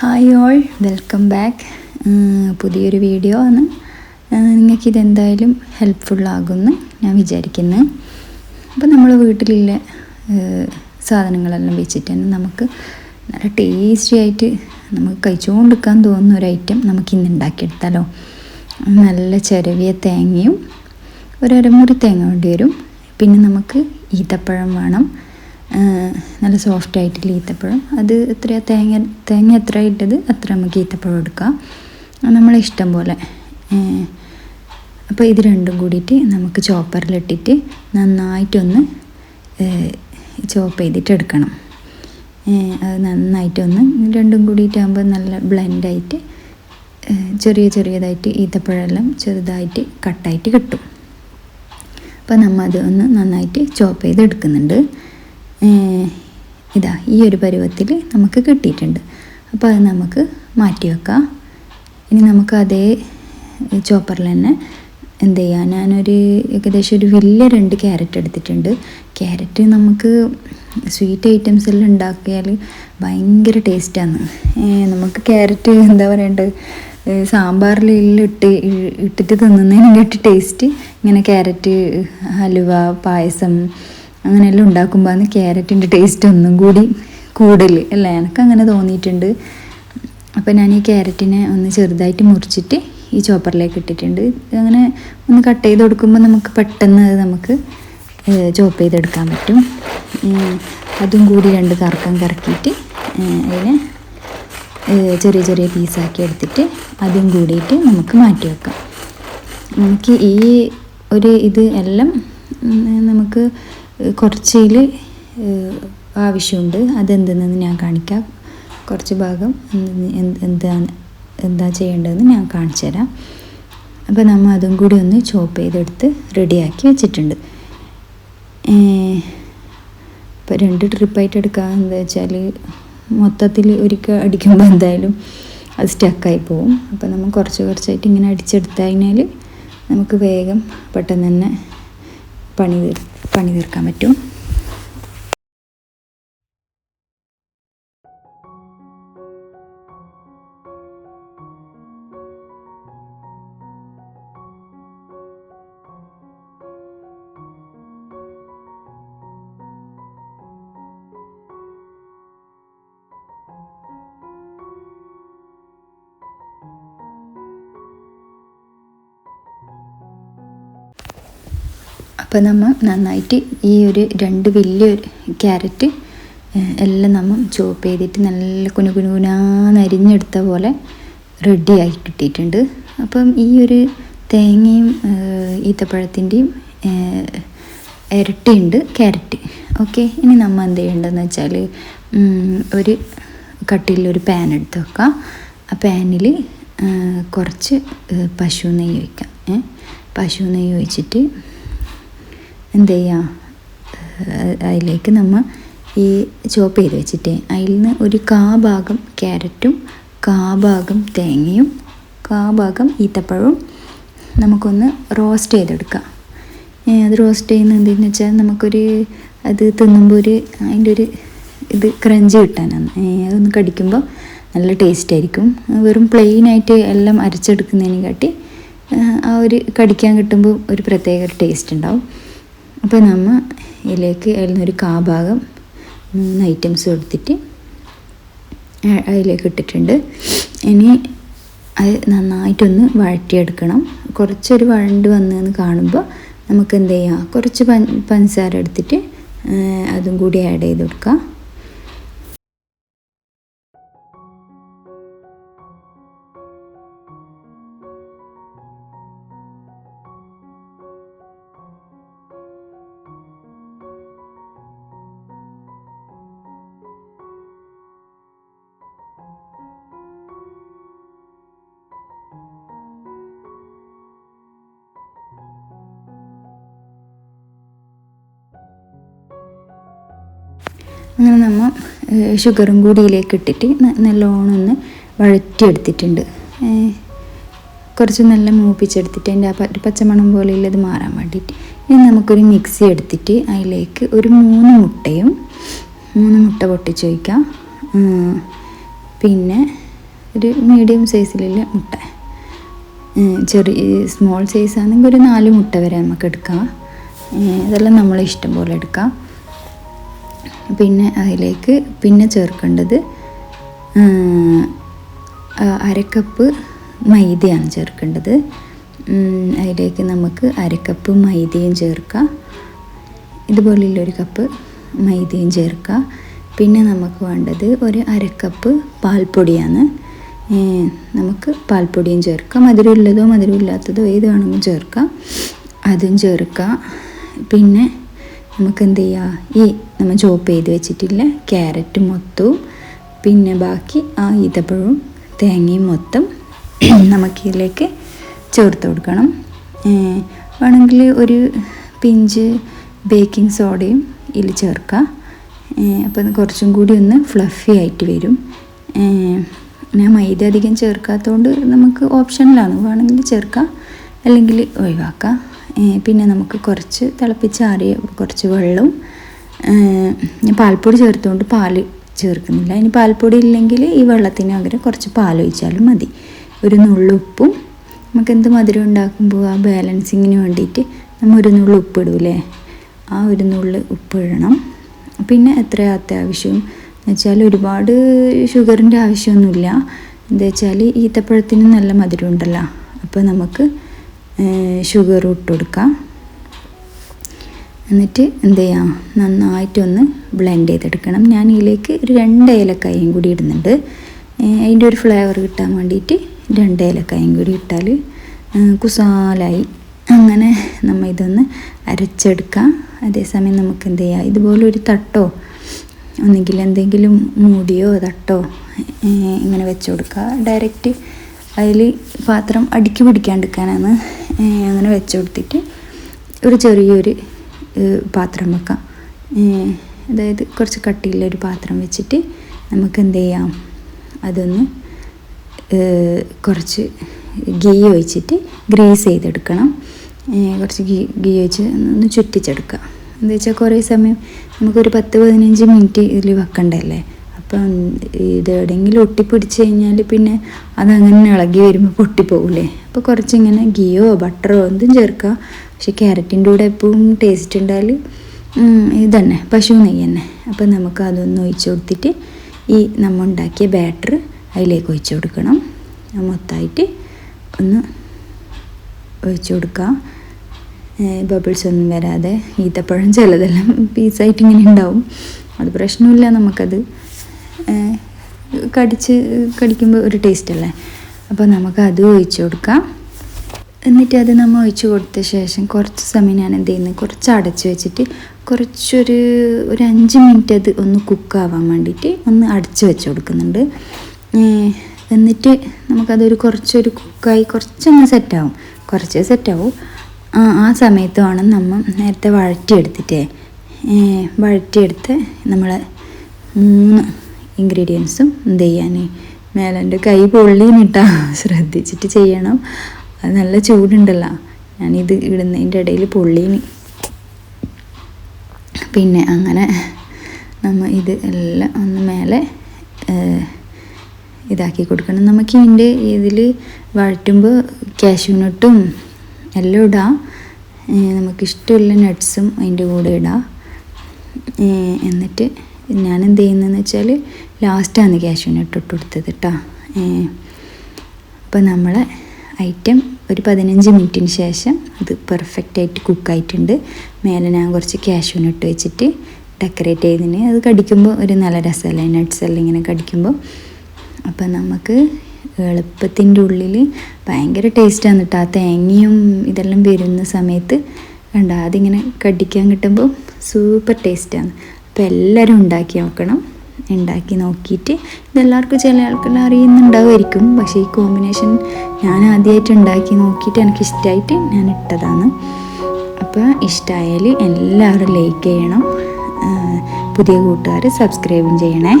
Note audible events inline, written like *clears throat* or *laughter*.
Hi all welcome back പുതിയൊരു video ആണ്. നിങ്ങൾക്ക് നിങ്ങൾക്കിതെന്തായാലും ഹെൽപ്ഫുള്ളാകുമെന്ന് ഞാൻ വിചാരിക്കുന്നു. അപ്പോൾ നമ്മൾ വീട്ടിലുള്ള സാധനങ്ങളെല്ലാം വെച്ചിട്ട് തന്നെ നമുക്ക് നല്ല ടേസ്റ്റി ആയിട്ട് നമുക്ക് കഴിച്ചുകൊണ്ടിരിക്കാൻ തോന്നുന്ന ഒരു ഐറ്റം നമുക്ക് ഇന്ന് ഉണ്ടാക്കിയെടുത്താലോ നല്ല ചിരവിയ തേങ്ങയും ഒരു അരമുറി തേങ്ങ വേണ്ടി വരും. പിന്നെ നമുക്ക് ഈത്തപ്പഴം വേണം. നല്ല സോഫ്റ്റ് ആയിട്ടുള്ള ഈത്തപ്പഴം? അത് എത്ര തേങ്ങ തേങ്ങ എത്ര ഇട്ടത്? അത്ര നമുക്ക് ഈത്തപ്പഴം എടുക്കാം. നമ്മളെ ഇഷ്ടം പോലെ. അപ്പോൾ ഇത് രണ്ടും കൂടിയിട്ട് നമുക്ക് ചോപ്പറിലിട്ടിട്ട് നന്നായിട്ടൊന്ന് ചോപ്പ് ചെയ്തിട്ട് എടുക്കണം. അത് നന്നായിട്ടൊന്ന് രണ്ടും കൂടിയിട്ടാകുമ്പോൾ നല്ല ബ്ലെൻഡായിട്ട് ചെറിയ ചെറിയതായിട്ട് ഈത്തപ്പഴമെല്ലാം ചെറുതായിട്ട് കട്ടായിട്ട് കിട്ടും. അപ്പോൾ നമ്മൾ അത് ഒന്ന് നന്നായിട്ട് ചോപ്പ് ചെയ്ത് എടുക്കുന്നുണ്ട് ഇതാ ഈ ഒരു പരുവത്തിൽ നമുക്ക് കിട്ടിയിട്ടുണ്ട്. അപ്പോൾ അത് നമുക്ക് മാറ്റി വെക്കാം. ഇനി നമുക്ക് അതേ ചോപ്പറിൽ തന്നെ എന്ത് ചെയ്യുക ഞാനൊരു ഏകദേശം ഒരു വലിയ രണ്ട് ക്യാരറ്റ് എടുത്തിട്ടുണ്ട്. ക്യാരറ്റ് നമുക്ക് സ്വീറ്റ് ഐറ്റംസ് എല്ലാം ഉണ്ടാക്കിയാൽ ഭയങ്കര ടേസ്റ്റാണ്. നമുക്ക് ക്യാരറ്റ് എന്താ പറയേണ്ടത് സാമ്പാറിൽ ഇട്ട് ഇട്ടിട്ട് തിന്നുന്നതിന് കേട്ട് ടേസ്റ്റ്. ഇങ്ങനെ ക്യാരറ്റ് ഹലുവ പായസം അങ്ങനെയെല്ലാം ഉണ്ടാക്കുമ്പോൾ അന്ന് ക്യാരറ്റിന്റെ ടേസ്റ്റ് ഒന്നും കൂടി കൂടുതൽ അല്ലേ? എനിക്ക് അങ്ങനെ തോന്നിയിട്ടുണ്ട്. അപ്പോൾ ഞാൻ ഈ ക്യാരറ്റിനെ ഒന്ന് ചെറുതായിട്ട് മുറിച്ചിട്ട് ഈ ചോപ്പറിലേക്ക് ഇട്ടിട്ടുണ്ട്. അങ്ങനെ ഒന്ന് കട്ട് ചെയ്ത് കൊടുക്കുമ്പോൾ നമുക്ക് പെട്ടെന്ന് നമുക്ക് ചോപ്പ് ചെയ്തെടുക്കാൻ പറ്റും. അതും കൂടി രണ്ട് കറക്കം കറക്കിയിട്ട് അതിനെ ചെറിയ ചെറിയ പീസാക്കി എടുത്തിട്ട് അതും കൂടിയിട്ട് നമുക്ക് മാറ്റി വെക്കാം. നമുക്ക് ഈ ഒരു ഇത് എല്ലാം നമുക്ക് കുറച്ചിൽ ആവശ്യമുണ്ട്. അതെന്തെന്ന് ഞാൻ കാണിക്കാം. കുറച്ച് ഭാഗം എന്താണ് എന്താ ചെയ്യേണ്ടതെന്ന് ഞാൻ കാണിച്ചു തരാം. അപ്പോൾ നമ്മൾ അതും കൂടി ഒന്ന് ചോപ്പ് ചെയ്തെടുത്ത് റെഡിയാക്കി വെച്ചിട്ടുണ്ട്. ഇപ്പോൾ രണ്ട് ട്രിപ്പായിട്ട് എടുക്കുക എന്താ വെച്ചാൽ മൊത്തത്തിൽ ഒരിക്കൽ അടിക്കുമ്പോൾ എന്തായാലും അത് സ്റ്റക്കായി പോവും. അപ്പോൾ നമ്മൾ കുറച്ച് കുറച്ചായിട്ട് ഇങ്ങനെ അടിച്ചെടുത്തു കഴിഞ്ഞാൽ നമുക്ക് വേഗം പെട്ടെന്ന് തന്നെ പണി പണി തീർക്കാൻ പറ്റും. അപ്പോൾ നമ്മൾ നന്നായിട്ട് ഈ ഒരു രണ്ട് വലിയൊരു ക്യാരറ്റ് എല്ലാം നമ്മൾ ചോപ്പ് ചെയ്തിട്ട് നല്ല കുനു കുനുകുനാന്ന് അരിഞ്ഞെടുത്ത പോലെ റെഡിയായി കിട്ടിയിട്ടുണ്ട്. അപ്പം ഈ ഒരു തേങ്ങയും ഈത്തപ്പഴത്തിന്റെയും ഇരട്ടിയുണ്ട് ക്യാരറ്റ്. ഓക്കെ ഇനി നമ്മൾ എന്ത് ചെയ്യേണ്ടതെന്ന് വെച്ചാൽ ഒരു കട്ടിലൊരു പാൻ എടുത്ത് വെക്കാം. ആ പാനിൽ കുറച്ച് പശു നെയ്യ് വയ്ക്കാം പശു നെയ്യ് ഒഴിച്ചിട്ട് എന്ത് ചെയ്യുക അതിലേക്ക് നമ്മൾ ഈ ചോപ്പ് ചെയ്ത് വെച്ചിട്ട് അതിൽ നിന്ന് ഒരു കാ ഭാഗം ക്യാരറ്റും കാ ഭാഗം തേങ്ങയും കാ ഭാഗം ഈത്തപ്പഴവും നമുക്കൊന്ന് റോസ്റ്റ് ചെയ്തെടുക്കാം. അത് റോസ്റ്റ് ചെയ്യുന്നത് എന്തെന്ന് വെച്ചാൽ നമുക്കൊരു അത് തിന്നുമ്പോൾ ഒരു അതിന്റെ ഒരു ഇത് ക്രഞ്ച് കിട്ടാനാണ്. അതൊന്ന് കടിക്കുമ്പോൾ നല്ല ടേസ്റ്റ് ആയിരിക്കും. വെറും പ്ലെയിനായിട്ട് എല്ലാം അരച്ചെടുക്കുന്നതിനെ കാട്ടി ആ ഒരു കടിക്കാൻ കിട്ടുമ്പോൾ ഒരു പ്രത്യേക ടേസ്റ്റ് ഉണ്ടാവും. അപ്പോൾ നമ്മൾ ഇതിലേക്ക് അതിൽ നിന്നൊരു കാഭാഗം മൂന്ന് ഐറ്റംസ് എടുത്തിട്ട് അതിലേക്ക് ഇട്ടിട്ടുണ്ട്. ഇനി അത് നന്നായിട്ടൊന്ന് വഴറ്റിയെടുക്കണം. കുറച്ചൊരു വഴണ്ട് വന്നതെന്ന് കാണുമ്പോൾ നമുക്ക് എന്ത് ചെയ്യാം കുറച്ച് പഞ്ചസാര എടുത്തിട്ട് അതും കൂടി ആഡ് ചെയ്ത് കൊടുക്കാം. അങ്ങനെ നമ്മൾ ഷുഗറും കൂടി ഇതിലേക്ക് ഇട്ടിട്ട് നല്ലോണം ഒന്ന് വഴറ്റിയെടുത്തിട്ടുണ്ട്. കുറച്ച് നല്ല മൂപ്പിച്ചെടുത്തിട്ട് അതിന്റെ ആ പച്ചമണം പോലെ ഉള്ളത് മാറാൻ വേണ്ടിയിട്ട് ഇനി നമുക്കൊരു മിക്സി എടുത്തിട്ട് അതിലേക്ക് ഒരു മൂന്ന് മുട്ടയും മൂന്ന് മുട്ട പൊട്ടിച്ച് വയ്ക്കാം പിന്നെ ഒരു മീഡിയം സൈസിലുള്ള മുട്ട. ചെറിയ സ്മോൾ സൈസ് ആണെങ്കിൽ ഒരു നാല് മുട്ട വരെ നമുക്ക് എടുക്കാം. ഇതെല്ലാം നമ്മളെ ഇഷ്ടം പോലെ എടുക്കാം. പിന്നെ അതിലേക്ക് പിന്നെ ചേർക്കേണ്ടത് അരക്കപ്പ് മൈദയാണ് ചേർക്കേണ്ടത്. അതിലേക്ക് നമുക്ക് അരക്കപ്പ് മൈദയും ചേർക്കാം. ഇതുപോലെയുള്ള ഒരു കപ്പ് മൈദയും ചേർക്കാം. പിന്നെ നമുക്ക് വേണ്ടത് ഒരു അരക്കപ്പ് പാൽപ്പൊടിയാണ്. നമുക്ക് പാൽപ്പൊടിയും ചേർക്കാം. മധുരമുള്ളതോ മധുരമില്ലാത്തതോ ഏത് വേണമെങ്കിലും ചേർക്കാം. അതും ചേർക്കാം. പിന്നെ നമുക്ക് എന്ത് ചെയ്യാം ഈ നമ്മൾ ചോപ്പ് ചെയ്ത് വെച്ചിട്ടില്ല? ക്യാരറ്റ് മൊത്തവും പിന്നെ ബാക്കി ആ ഈത്തപ്പഴവും തേങ്ങയും മൊത്തം *clears throat* നമുക്കിതിലേക്ക് ചേർത്ത് കൊടുക്കണം. വേണമെങ്കിൽ ഒരു പിഞ്ച് ബേക്കിംഗ് സോഡയും ഇതിൽ ചേർക്കുക അപ്പം കുറച്ചും കൂടി ഒന്ന് ഫ്ലഫി ആയിട്ട് വരും. ഞാൻ മൈദ അധികം ചേർക്കാത്തതുകൊണ്ട് നമുക്ക് ഓപ്ഷനിലാണ് വേണമെങ്കിൽ ചേർക്കാം. അല്ലെങ്കിൽ ഒഴിവാക്കാം. പിന്നെ നമുക്ക് കുറച്ച് തിളപ്പിച്ചാറിയ കുറച്ച് വെള്ളവും പാൽപ്പൊടി ചേർത്തുകൊണ്ട് പാൽ ചേർക്കുന്നില്ല. ഇനി പാൽപ്പൊടി ഇല്ലെങ്കിൽ ഈ വെള്ളത്തിന് പകരം കുറച്ച് പാൽ ഒഴിച്ചാലും മതി. ഒരു നുള്ളുപ്പും നമുക്ക് എന്ത് മധുരം ഉണ്ടാക്കുമ്പോൾ ആ ബാലൻസിങ്ങിന് വേണ്ടിയിട്ട് നമ്മൾ ഒരു നുള്ളു ഉപ്പ് ഇടൂലേ? ആ ഒരു നുള്ളു ഉപ്പ് ഇടണം. പിന്നെ എത്ര അത്യാവശ്യം? എന്ന് വെച്ചാൽ ഒരുപാട് ഷുഗറിന്റെ ആവശ്യമൊന്നുമില്ല. എന്താ വെച്ചാൽ ഈത്തപ്പഴത്തിന് നല്ല മധുരം ഉണ്ടല്ലോ. അപ്പോൾ നമുക്ക് ഷുഗർ ഇട്ട് കൊടുക്കാം. എന്നിട്ട് എന്ത് ചെയ്യാം? നന്നായിട്ടൊന്ന് ബ്ലെൻഡ് ചെയ്തെടുക്കണം. ഞാൻ ഇതിലേക്ക് ഒരു രണ്ട് ഏലക്കായും കൂടി ഇടുന്നുണ്ട്. അതിന്റെ ഒരു ഫ്ലേവർ കിട്ടാൻ വേണ്ടിയിട്ട് രണ്ട് ഏലക്കായും കൂടി ഇട്ടാൽ കുസാലായി. അങ്ങനെ നമ്മൾ ഇതൊന്ന് അരച്ചെടുക്കാം. അതേസമയം നമുക്ക് എന്ത് ചെയ്യാം? ഇതുപോലെ ഒരു തട്ടോ ഒന്നെങ്കിൽ എന്തെങ്കിലും മൂടിയോ തട്ടോ ഇങ്ങനെ വെച്ച് കൊടുക്കുക ഡയറക്റ്റ് അതിൽ പാത്രം അടുക്കി പിടിക്കാണ്ടിരിക്കാനാണ് അങ്ങനെ വെച്ച് കൊടുത്തിട്ട് ഒരു ചെറിയൊരു പാത്രം വെക്കാം. അതായത് കുറച്ച് കട്ടിയുള്ളൊരു പാത്രം വെച്ചിട്ട് നമുക്ക് എന്ത് ചെയ്യാം? അതൊന്ന് കുറച്ച് ഗീ ഒഴിച്ചിട്ട് ഗ്രേസ് ചെയ്തെടുക്കണം. കുറച്ച് ഗീ ഗീ ഒഴിച്ച് ഒന്ന് ചുറ്റിച്ചെടുക്കുക എന്താ വെച്ചാൽ കുറേ സമയം നമുക്കൊരു പത്ത് പതിനഞ്ച് മിനിറ്റ് ഇതിൽ വെക്കണ്ടല്ലേ? അപ്പം ഇത് എവിടെയെങ്കിലും ഒട്ടിപ്പിടിച്ച് കഴിഞ്ഞാൽ പിന്നെ അതങ്ങനെ ഇളകി വരുമ്പോൾ പൊട്ടിപ്പോകില്ലേ? അപ്പോൾ കുറച്ചിങ്ങനെ ഗിയോ ബട്ടറോ എന്തും ചേർക്കുക പക്ഷെ ക്യാരറ്റിന്റെ കൂടെ എപ്പോഴും ടേസ്റ്റ് ഉണ്ടായാൽ ഇത് തന്നെ പശു നെയ്യ് തന്നെ. അപ്പം നമുക്ക് അതൊന്ന് ഒഴിച്ച് കൊടുത്തിട്ട് ഈ നമ്മൾ ഉണ്ടാക്കിയ ബാറ്റർ അതിലേക്ക് ഒഴിച്ച് കൊടുക്കണം. മൊത്തമായിട്ട് ഒന്ന് ഒഴിച്ചു കൊടുക്കുക ബബിൾസ് ഒന്നും വരാതെ ഈത്തപ്പഴം ചിലതെല്ലാം പീസായിട്ട് ഇങ്ങനെ ഉണ്ടാവും അത് പ്രശ്നമില്ല നമുക്കത്. കടിച്ച് കടിക്കുമ്പോൾ ഒരു ടേസ്റ്റ് അല്ലേ? അപ്പോൾ നമുക്ക് അത് ഒഴിച്ച് കൊടുക്കാം. എന്നിട്ട് അത് നമ്മൾ ഒഴിച്ച് കൊടുത്ത ശേഷം കുറച്ച് സമയം ഞാൻ എന്ത് ചെയ്യുന്നത് കുറച്ച് അടച്ച് വെച്ചിട്ട് കുറച്ചൊരു ഒരു അഞ്ച് മിനിറ്റ് അത് ഒന്ന് കുക്കാവാൻ വേണ്ടിയിട്ട് ഒന്ന് അടച്ച് വെച്ച് കൊടുക്കുന്നുണ്ട്. എന്നിട്ട് നമുക്കതൊരു കുറച്ചൊരു കുക്കായി കുറച്ചൊന്ന് സെറ്റാവും കുറച്ച് സെറ്റാവും ആ സമയത്ത് വേണം നമ്മൾ നേരത്തെ വഴറ്റിയെടുത്തിട്ടേ. വഴറ്റിയെടുത്ത് നമ്മൾ മൂന്ന് ഇൻഗ്രീഡിയൻസും എന്ത് ചെയ്യാൻ മേലെ കൈ പൊള്ളിനിട്ടാ ശ്രദ്ധിച്ചിട്ട് ചെയ്യണം. അത് നല്ല ചൂടുണ്ടല്ലോ. ഞാനിത് ഇടുന്നതിന്റെ ഇടയിൽ പൊള്ളീന്. പിന്നെ അങ്ങനെ നമ്മൾ ഇത് എല്ലാം ഒന്ന് മേലെ ഇതാക്കി കൊടുക്കണം. നമുക്ക് ഇതിന്റെ ഇതിൽ വഴറ്റുമ്പോൾ കാഷ്യൂനട്ടും എല്ലാം ഇടാം. നമുക്കിഷ്ടമുള്ള നട്ട്സും അതിന്റെ കൂടെ ഇടാം. എന്നിട്ട് ഞാൻ എന്ത് ചെയ്യുന്നതെന്ന് വെച്ചാൽ ലാസ്റ്റാണ് കാഷ്യൂനട്ട് ഇട്ട് കൊടുത്തത് കേട്ടോ അപ്പോൾ നമ്മൾ ഐറ്റം ഒരു പതിനഞ്ച് മിനിറ്റിന് ശേഷം അത് പെർഫെക്റ്റ് ആയിട്ട് കുക്കായിട്ടുണ്ട് മേലെ ഞാൻ കുറച്ച് കാഷ്യൂനട്ട് വെച്ചിട്ട് ഡെക്കറേറ്റ് ചെയ്തതിന് അത് കടിക്കുമ്പോൾ ഒരു നല്ല രസമല്ലേ നട്ട്സ് എല്ലാം ഇങ്ങനെ കടിക്കുമ്പോൾ അപ്പം നമുക്ക് എളുപ്പത്തിന്റെ ഉള്ളിൽ ഭയങ്കര ടേസ്റ്റാണ് കേട്ടോ ആ തേങ്ങയും ഇതെല്ലാം വരുന്ന സമയത്ത് കണ്ട അതിങ്ങനെ കടിക്കാൻ കിട്ടുമ്പോൾ സൂപ്പർ ടേസ്റ്റാണ് അപ്പോൾ എല്ലാവരും ഉണ്ടാക്കി നോക്കണം. ഉണ്ടാക്കി നോക്കിയിട്ട് ഇതെല്ലാവർക്കും ചില ആൾക്കെല്ലാം അറിയുന്നുണ്ടാവുമായിരിക്കും. പക്ഷേ ഈ കോമ്പിനേഷൻ ഞാൻ ആദ്യമായിട്ട് ഉണ്ടാക്കി നോക്കിയിട്ട് എനിക്ക് ഇഷ്ടമായിട്ട് ഞാൻ ഇട്ടതാണ്. അപ്പോൾ ഇഷ്ടമായാൽ എല്ലാവരും ലൈക്ക് ചെയ്യണം. പുതിയ കൂട്ടുകാർ സബ്സ്ക്രൈബും ചെയ്യണേ.